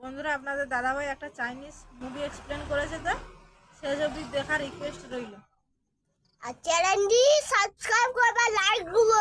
বন্ধুরা, আপনাদের দাদাভাই একটা চাইনিজ মুভি এক্সপ্লেন করেছে তো সে ছবি দেখার রিকোয়েস্ট রইল। আর চ্যানেলটি সাবস্ক্রাইব করবা লাইকগুলো।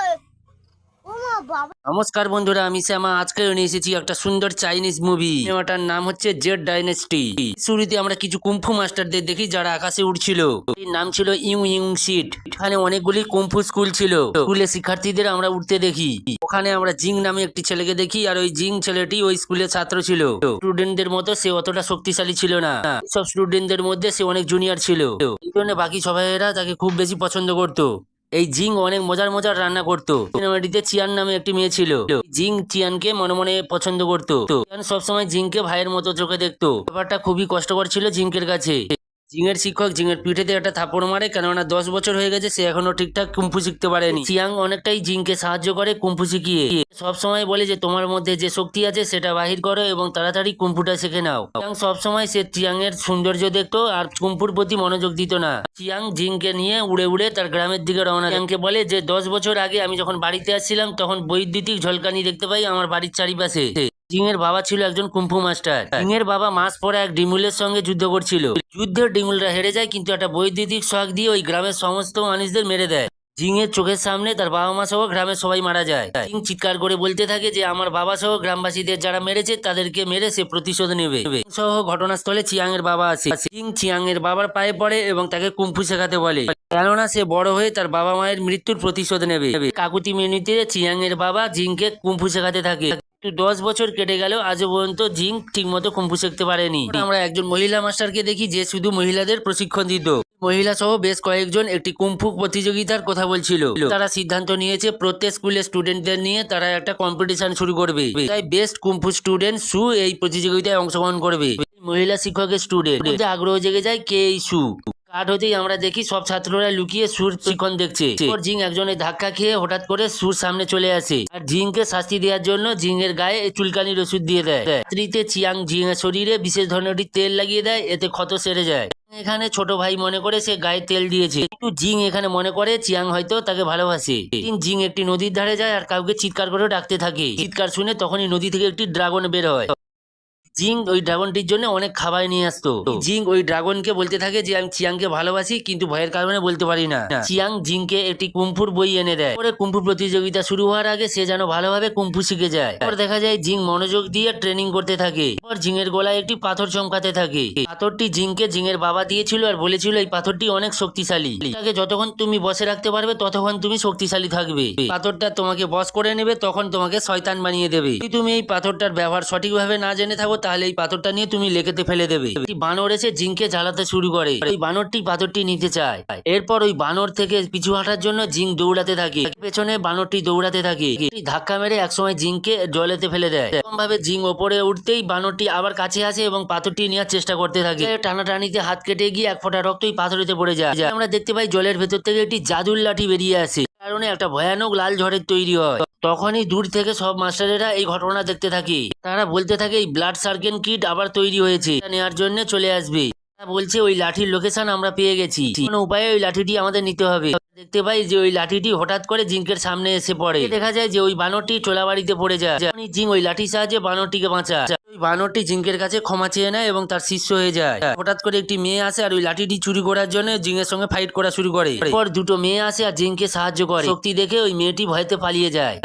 নমস্কার বন্ধুরা, আমি শ্যামা। আজকে নিয়ে এসেছি একটা সুন্দর চাইনিজ মুভি। সিনেমাটার নাম হচ্ছে জেড ডাইনেস্টি। শুরুতে আমরা কিছু কুম্ফু মাস্টারদের দেখি যারা আকাশে উঠছিল এর নাম ছিল ইউ ইউ সিট। এখানে অনেকগুলি কুম্ফু স্কুল ছিল। স্কুলের শিক্ষার্থীদের আমরা উঠতে দেখি। ওখানে আমরা জিং নামে একটি ছেলেকে দেখি, আর ওই জিং ছেলেটি ওই স্কুলের ছাত্র ছিল। স্টুডেন্টদের মতো সে অতটা শক্তিশালী ছিল না। সব স্টুডেন্টদের মধ্যে সে অনেক জুনিয়র ছিল। এই জন্য বাকি সবাইরা তাকে খুব বেশি পছন্দ করতো। এই জিং অনেক মজার মজার রান্না করতো। সিনেমাটিতে চিয়ান নামে একটি মেয়ে ছিল। জিং চিয়ানকে মনে মনে পছন্দ করতো। চিয়ান সবসময় জিংকে ভাইয়ের মতো চোখে দেখতো। ব্যাপারটা খুবই কষ্টকর ছিল জিঙ্কের কাছে। জিঙের শিক্ষক জিঙের পিঠেতে একটা থাপড় মারে, কেননা দশ বছর হয়ে গেছে, সে এখনও ঠিকঠাক কুম্ফু শিখতে পারেনি। চিয়াং অনেকটাই জিংকে সাহায্য করে কুম্ফু শিখিয়ে। সবসময় বলে যে, তোমার মধ্যে যে শক্তি আছে, সেটা বাহির করো এবং তাড়াতাড়ি কুম্ফুটা শিখে নাও। চিয়াং সবসময় সে চিয়াং এর সৌন্দর্য দেখতো, আর কুম্ফুর প্রতি মনোযোগ দিত না। চিয়াং জিংকে নিয়ে উড়ে উড়ে তার গ্রামের দিকে রওনা চিয়াংকে বলে যে, দশ বছর আগে আমি যখন বাড়িতে আসছিলাম, তখন বৈদ্যুতিক ঝলকানি দেখতে পাই আমার বাড়ির চারিপাশে। জিংয়ের বাবা ছিল একজন কুম্ফু মাস্টার। জিংয়ের বাবা মাস পরে এক ডিমুলের সঙ্গে যুদ্ধ করছিল। যুদ্ধের ডিমুলরা হেরে যায়, কিন্তু একটা বৈদ্যুতিক শখ দিয়ে ওই গ্রামের সমস্ত মানুষদের মেরে দেয়। জিংয়ের চোখের সামনে তার বাবা মা সহ গ্রামের সবাই মারা যায়। জিং চিৎকার করে বলতে থাকে যে, আমার বাবা সহ গ্রামবাসীদের যারা মেরেছে, তাদেরকে মেরে সে প্রতিশোধ নেবে। সহ ঘটনাস্থলে চিয়াং এর বাবা আসে। জিং চিয়াং এর বাবার পায়ে পড়ে এবং তাকে কুম্ফু শেখাতে বলে। কেননা সে বড় হয়ে তার বাবা মায়ের মৃত্যুর প্রতিশোধ নেবে। কাকুতি মিনিতে চিয়াং এর বাবা জিংকে কুম্ফু শেখাতে থাকে। দশ বছর কেটে গেলেও আজও পর্যন্ত জিঙ্ক ঠিক মতো কুম্ফু শিখতে পারেনি। আমরা একজন মহিলা মাস্টারকে দেখি যে শুধু মহিলাদের প্রশিক্ষণ দিত। মহিলা সহ বেশ কয়েকজন একটি কুম্ফু প্রতিযোগিতার কথা বলছিল। তারা সিদ্ধান্ত নিয়েছে, প্রত্যেক স্কুলের স্টুডেন্টদের নিয়ে তারা একটা কম্পিটিশন শুরু করবে। তাই বেস্ট কুম্ফু স্টুডেন্ট সু এই প্রতিযোগিতায় অংশগ্রহণ করবে। মহিলা শিক্ষকের স্টুডেন্ট আগ্রহ জেগে যায় কে এই সু। কাঠ হতেই আমরা দেখি সব ছাত্ররা লুকিয়ে সুর শিক্ষণ দেখছে। এরপর জিং একজনের ধাক্কা খেয়ে হঠাৎ করে সুর সামনে চলে আসে। আর জিংকে শাস্তি দেওয়ার জন্য জিং এর গায়ে চুলকানির ওষুধ দিয়ে দেয়। রাত্রিতে চিয়াং জিং এর শরীরে বিশেষ ধরনের তেল লাগিয়ে দেয় এতে ক্ষত সেরে যায়। এখানে ছোট ভাই মনে করে সে গায়ে তেল দিয়েছে। কিন্তু জিং এখানে মনে করে চিয়াং হয়তো তাকে ভালোবাসে। জিং একটি নদীর ধারে যায় আর কাউকে চিৎকার করে ডাকতে থাকে। চিৎকার শুনে তখনই নদী থেকে একটি ড্রাগন বের হয়। জিং ওই ড্রাগনটির জন্য অনেক খাবার নিয়ে আসতো। জিং ওই ড্রাগনকে বলতে থাকে যে আমি চিয়াংকে ভালোবাসি কিন্তু ভয়ের কারণে বলতে পারি না। চিয়াং জিংকে একটি কুম্ফুর বই এনে দেয়। পরে কুম্ফু প্রতিযোগিতা শুরু হওয়ার আগে সে যেন ভালোভাবে কুম্ফু শিখে যায়। পর দেখা যায় জিং মনোযোগ দিয়ে ট্রেনিং করতে থাকে। পর জিংয়ের গলায় একটি পাথর চমকাতে থাকে। পাথরটি জিংকে জিংয়ের বাবা দিয়েছিল আর বলেছিল এই পাথরটি অনেক শক্তিশালী। তাকে যতক্ষণ তুমি বসে রাখতে পারবে ততক্ষণ তুমি শক্তিশালী থাকবে। পাথরটা তোমাকে বস করে নেবে তখন তোমাকে শয়তান বানিয়ে দেবে। তুমি এই পাথরটার ব্যবহার সঠিকভাবে না জেনে থাকো তাহলে এই পাথরটা নিয়ে তুমি লেকেতে ফেলে দেবে। বানর এসে জিংকে জ্বালাতে শুরু করে। ওই বানরটি পাথরটি নিতে চায়। এরপর ওই বানর থেকে পিছু হাঁটার জন্য জিং দৌড়াতে থাকে। পেছনে বানরটি দৌড়াতে থাকে। ধাক্কা মেরে একসময় জিংকে জলেতে ফেলে দেয়। এরকম ভাবে জিং ওপরে উঠতেই বানরটি আবার কাছে আসে এবং পাথরটি নেওয়ার চেষ্টা করতে থাকে। টানাটানিতে হাত কেটে গিয়ে এক ফোঁটা রক্তই পাথরেতে পড়ে যায়। আমরা দেখতে পাই জলের ভেতর থেকে একটি জাদুর লাঠি বেরিয়ে আসে। কারণে একটা ভয়ানক লাল ঝড়ের তৈরি হয়। তখনই দূর থেকে সব মাস্টারেরা এই ঘটনা দেখতে থাকে। তারা বলতে থাকে, এই ব্লাড সার্কেন কিট আবার তৈরি হয়েছে। নেওয়ার জন্য চলে আসবে। তারা বলছে, ওই লাঠির লোকেশন আমরা পেয়ে গেছি। কোনো উপায়ে ওই লাঠিটি আমাদের নিতে হবে। দেখতে পাই যে ওই লাঠিটি হঠাৎ করে জিঙ্কের সামনে এসে পড়ে। দেখা যায় যে ওই বানরটি চোলা বাড়িতে পড়ে যায়। জিং ওই লাঠির সাহায্যে বানরটিকে বাঁচা ওই বানরটি জিঙ্কের কাছে ক্ষমা চেয়ে নেয় এবং তার শিষ্য হয়ে যায়। হঠাৎ করে একটি মেয়ে আসে আর ওই লাঠিটি চুরি করার জন্য জিঙ্কের সঙ্গে ফাইট করা শুরু করে। এরপর দুটো মেয়ে আসে আর জিঙ্ককে সাহায্য করে। শক্তি দেখে ওই মেয়েটি ভয়তে পালিয়ে যায়।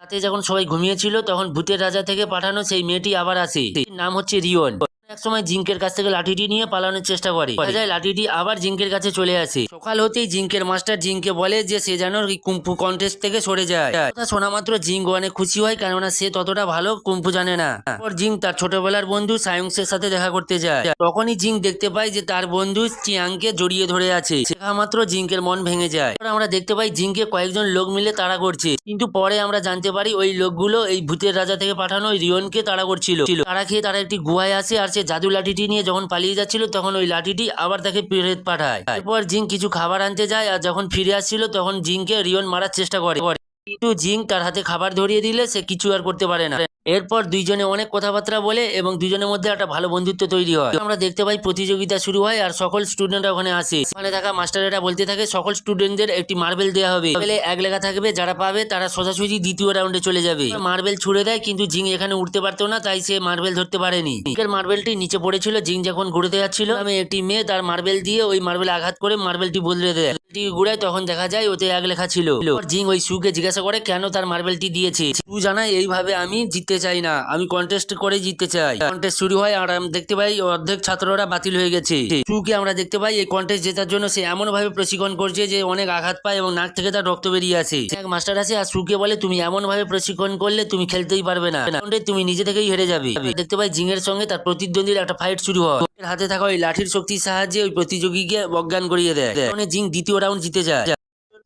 রাতে যখন সবাই ঘুমিয়েছিল, তখন ভূতের রাজা থেকে পাঠানো সেই মেয়েটি আবার আসে। নাম হচ্ছে রিয়ন এক সময় জিঙ্কের কাছ থেকে লাঠিটি নিয়ে পালানোর চেষ্টা করে। যায় লাঠিটি আবার জিঙ্কের কাছে চলে আসে। সকাল হতেই জিঙ্কের মাস্টার জিঙ্কে বলে যে সে যেন কুম্ফু কন্টেস্ট থেকে সরে যায়। কথা শোনা মাত্র জিঙ্ক অনেক খুশি হয় কেননা সে ততটা ভালো কুম্ফু জানে না। তারপর জিঙ্ক তার ছোটবেলার বন্ধু সায়ংসের সাথে দেখা করতে যায়। তখনই জিঙ্ক দেখতে পায় যে তার বন্ধু চিয়াংকে জড়িয়ে ধরে আছে। দেখা মাত্র জিঙ্কের মন ভেঙে যায়। আমরা দেখতে পাই জিঙ্কে কয়েকজন লোক মিলে তাড়া করছে। কিন্তু পরে আমরা জানতে পারি ওই লোকগুলো এই ভূতের রাজা থেকে পাঠানো ওই রিয়নকে তাড়া করছিল। তারা খেয়ে তারা একটি গুহায় আসে আর সে জাদু লাঠিটি নিয়ে যখন পালিয়ে যাচ্ছিল তখন ওই লাঠিটি আবার তাকে ফেরত পাঠায়। এরপর জিং কিছু খাবার আনতে যায় আর যখন ফিরে আসছিল তখন জিংকে রিয়ন মারার চেষ্টা করে। কিন্তু জিং তার হাতে খাবার ধরিয়ে দিলে সে কিছু আর করতে পারে না। এরপর দুইজনে অনেক কথাবার্তা বলে এবং দুজনের মধ্যে একটা ভালো বন্ধুত্ব তৈরি হয়। আমরা দেখতে পাই প্রতিযোগিতা শুরু হয় আর সকল স্টুডেন্টরা ওখানে আসে। ওখানে থাকা মাস্টারেরা বলতে থাকে, সকল স্টুডেন্টদের একটি মার্বেল দেওয়া হবে। এক লেখা থাকবে, যারা পাবে তারা সোজাসুজি দ্বিতীয় রাউন্ডে চলে যাবে। মার্বেল ছুড়ে দেয়, কিন্তু জিং এখানে উঠতে পারতো না, তাই সে মার্বেল ধরতে পারেনি। জিঙ্কের মার্বেলটি নিচে পড়েছিল, জিং যখন ঘুরতে যাচ্ছিল, আমি একটি মেয়ে, তার মার্বেল দিয়ে ওই মার্বেল আঘাত করে মার্বেলটি বদলে দেয়। ঘুরায়, তখন দেখা যায় ওতে এক লেখা ছিল। জিং ওই সুকে জিজ্ঞাসা করে, কেন তার মার্বেলটি দিয়েছে? সু জানায়, এইভাবে আমি জিততে চাই না। আমি কন্টেস্ট করে জিততে চাই। কন্টেস্ট শুরু হয় আর আমি দেখতে পাই অর্ধেক ছাত্ররা বাতিল হয়ে গেছে। সুকে আমরা দেখতে পাই, এই কন্টেস্ট জেতার জন্য সে এমন ভাবে প্রশিক্ষণ করছে যে অনেক আঘাত পায় এবং নাক থেকে তার রক্ত বেরিয়ে আসে। এক মাস্টার আছে আর সুকে বলে, তুমি এমন ভাবে প্রশিক্ষণ করলে তুমি খেলতেই পারবে না। তুমি নিজে থেকেই হেরে যাবে। দেখতে পাই জিংয়ের সঙ্গে তার প্রতিদ্বন্দ্বীর একটা ফাইট শুরু হয়। হাতে থাকা ওই লাঠির শক্তির সাহায্যে ওই প্রতিযোগীকে অজ্ঞান করিয়ে দেয়। জিং দ্বিতীয় রাউন্ড জিতে যায়।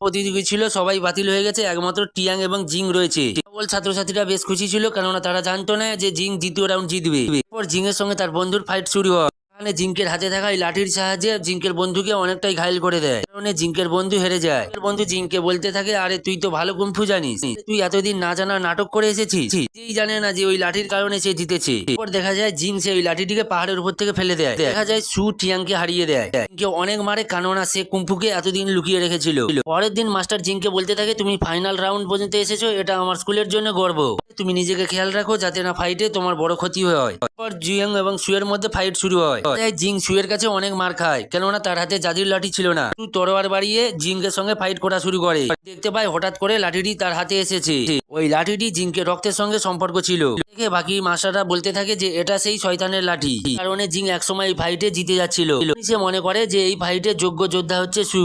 প্রতিযোগী ছিল, সবাই বাতিল হয়ে গেছে, একমাত্র টিয়াং এবং জিং রয়েছে। সকল ছাত্রছাত্রীরা বেশ খুশি ছিল, কেননা তারা জানতো না যে জিং দ্বিতীয় রাউন্ড জিতবে। এরপর জিং এর সঙ্গে তার বন্ধুর ফাইট শুরু হয়। এখানে জিঙ্কের হাতে থাকা এই লাঠির সাহায্যে জিঙ্কের বন্ধুকে অনেকটাই ঘায়ল করে দেয়। কারণে জিঙ্কের বন্ধু হেরে যায়। বন্ধু জিঙ্কে বলতে থাকে, আরে, তুই তো ভালো কুম্ফু জানিস। তুই এতদিন না জানা নাটক করে এসেছিস। যেই জানে না যে ওই লাঠির কারণে সে জিতেছে। এরপর দেখা যায় জিং সে ওই লাঠিটিকে পাহাড়ের উপর থেকে ফেলে দেয়। দেখা যায় সু টিয়াংকে হারিয়ে দেয়। জিংকে অনেক মারে, কেননা সে কুম্ফুকে এতদিন লুকিয়ে রেখেছিল। পরের দিন মাস্টার জিংকে বলতে থাকে, তুমি ফাইনাল রাউন্ড পর্যন্ত এসেছ, এটা আমার স্কুলের জন্য গর্ব। তুমি নিজেকে খেয়াল রাখো, যাতে না ফাইটে তোমার বড় ক্ষতি হয়। এরপর জিয়াং এবং সুয়ের মধ্যে ফাইট শুরু হয়। তাই জিং সুয়ের কাছে অনেক মার খায়। কেননা তার হাতে জাদুর লাঠি ছিল না। তরোয়ার বাড়িয়ে জিংকের সঙ্গে ফাইট করা শুরু করে। দেখতে পায় হঠাৎ করে লাঠিটি তার হাতে এসেছে। ওই লাঠিটি জিংকে রক্তের সঙ্গে সম্পর্ক ছিল। দেখে বাকি মাস্টাররা বলতে থাকে যে, এটা সেই শয়তানের লাঠি। কারণে জিং একসময় এই ফাইটে জিতে যাচ্ছিল। সে মনে করে যে, এই ফাইটে যোগ্য যোদ্ধা হচ্ছে সু।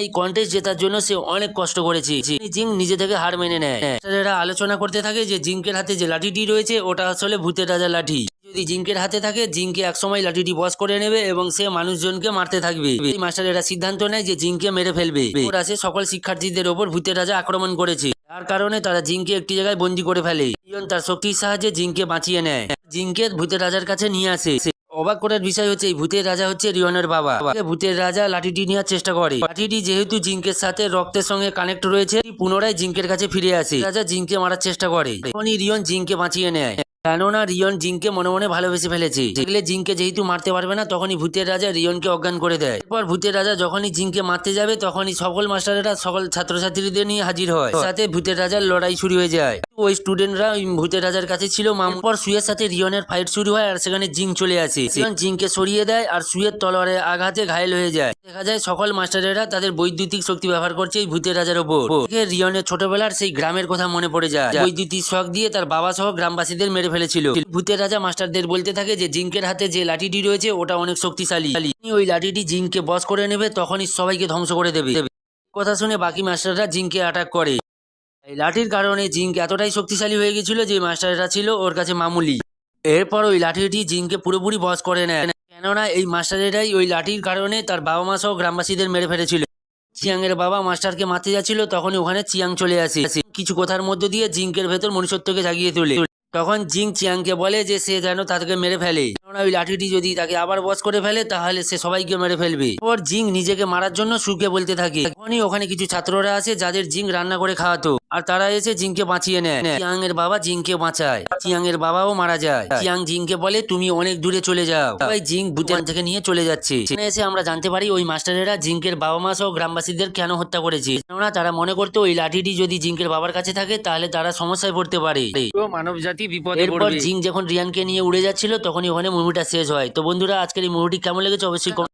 এই কন্টেস্ট জেতার জন্য সে অনেক কষ্ট করেছে। জিং নিজে থেকে হার মেনে নেয়। আলোচনা করতে থাকে যে জিঙ্কের হাতে যে লাঠিটি রয়েছে, ওটা আসলে ভূতের রাজা লাঠি। যদি জিঙ্কের হাতে থাকে জিঙ্কে একসময় লাঠিটি বস করে নেবে এবং সে মানুষজনকে মারতে থাকবে। এই মাস্টারেরা সিদ্ধান্ত নেয় যে জিঙ্কে মেরে ফেলবে। ওরা সে সকল শিক্ষার্থীদের ওপর ভূতের রাজা আক্রমণ করেছে। তার কারণে তারা জিঙ্কে একটি জায়গায় বন্দি করে ফেলে। তার শক্তির সাহায্যে জিঙ্কে বাঁচিয়ে নেয়। জিঙ্কে ভূতের রাজার কাছে নিয়ে আসে। অবাক করার বিষয় হচ্ছে, এই ভূতের রাজা হচ্ছে রিয়নের বাবা। ভূতের রাজা লাঠিটি নেওয়ার চেষ্টা করে। লাঠিটি যেহেতু জিঙ্কের সাথে রক্তের সঙ্গে কানেক্ট রয়েছে, পুনরায় জিঙ্কের কাছে ফিরে আসে। রাজা জিঙ্কে মারার চেষ্টা করে। তখনই রিয়ন জিঙ্কে বাঁচিয়ে নেয়। কেননা রিয়ন জিঙ্কে মনে মনে ভালোবেসে ফেলেছে। দেখলে জিঙ্কে যেহেতু মারতে পারবে না তখনই ভূতের রাজা রিয়নকে অজ্ঞান করে দেয়। এরপর ভূতের রাজা যখনই জিঙ্কে মারতে যাবে তখনই সকল মাস্টারেরা সকল ছাত্রছাত্রীদের নিয়ে হাজির হয়। সাথে ভূতের রাজার লড়াই শুরু হয়ে যায়। ওই স্টুডেন্টরা ভূতের রাজার কাছে ছিল মামপর সুয়ের সাথে রিয়নের ফাইট শুরু হয় আর সেখানে জিং চলে আসে। রিয়ন জিংকে সরিয়ে দেয় আর সুয়ের তলোয়ারে আঘাতে ঘায়েল হয়ে যায়। দেখা যায় সকল মাস্টারেরা তাদের বৈদ্যুতিক শক্তি ব্যবহার করছে এই ভূতের রাজার ওপর। রিয়নের ছোটবেলার সেই গ্রামের কথা মনে পড়ে যায়। বৈদ্যুতিক শখ দিয়ে তার বাবা সহ গ্রামবাসীদের মেরে ফেলেছিল। ভূতের রাজা মাস্টারদের বলতে থাকে যে, জিঙ্কের হাতে যে লাঠিটি রয়েছে, ওটা অনেক শক্তিশালী। ওই লাঠিটি জিঙ্ককে বস করে নেবে, তখনই সবাইকে ধ্বংস করে দেবে। কথা শুনে বাকি মাস্টাররা জিঙ্ককে অ্যাটাক করে। এই লাঠির কারণে জিঙ্ক এতটাই শক্তিশালী হয়ে গেছিল যে, মাস্টাররা ছিল ওর কাছে মামুলি। এরপর ওই লাঠিটি জিঙ্ককে পুরোপুরি বস করে নেয়। কেননা, এই মাস্টারেরাই ওই লাঠির কারণে তার বাবা মা সহ গ্রামবাসীদের মেরে ফেলেছিল। চিয়াংয়ের বাবা মাস্টারকে মারতে যাচ্ছিল, তখনই ওখানে চিয়াং চলে আসে। কিছু কথার মধ্য দিয়ে জিঙ্কের ভেতর মনুষ্যত্বকে জাগিয়ে তোলে। তখন জিং চিয়াংকে বলে যে, সে যেন তাকে মেরে ফেলে। কেননা ওই লাঠিটি যদি তাকে আবার বস করে ফেলে, তাহলে সে সবাইকে মেরে ফেলবে। ওর জিং নিজেকে মারার জন্য সুখে বলতে থাকে। তখনই ওখানে কিছু ছাত্ররা আছে যাদের জিং রান্না করে খাওয়াতো। আর তারা এসে জিংকে বাঁচিয়ে নেয়। চিয়াং এর বাবা জিংকে বাঁচায়। চিয়াং এর বাবাও মারা যায়। চিয়াং জিংকে বলে তুমি অনেক দূরে চলে যাও। সবাই জিং ভুটান থেকে নিয়ে চলে যাচ্ছে। এখানে এসে আমরা জানতে পারি ওই মাস্টারেরা জিঙ্কের বাবা মা সহ গ্রামবাসীদের কেন হত্যা করেছে? কেননা তারা মনে করতো ওই লাঠিটি যদি জিঙ্কের বাবার কাছে থাকে তাহলে তারা সমস্যায় পড়তে পারে। মানব জাতি বিপদে এরপর জিং যখন রিয়ানকে নিয়ে উড়ে যাচ্ছিল তখনই ওখানে মুভিটা শেষ হয়। তো বন্ধুরা আজকের এই মুভিটি কেমন লেগেছে? অবশ্যই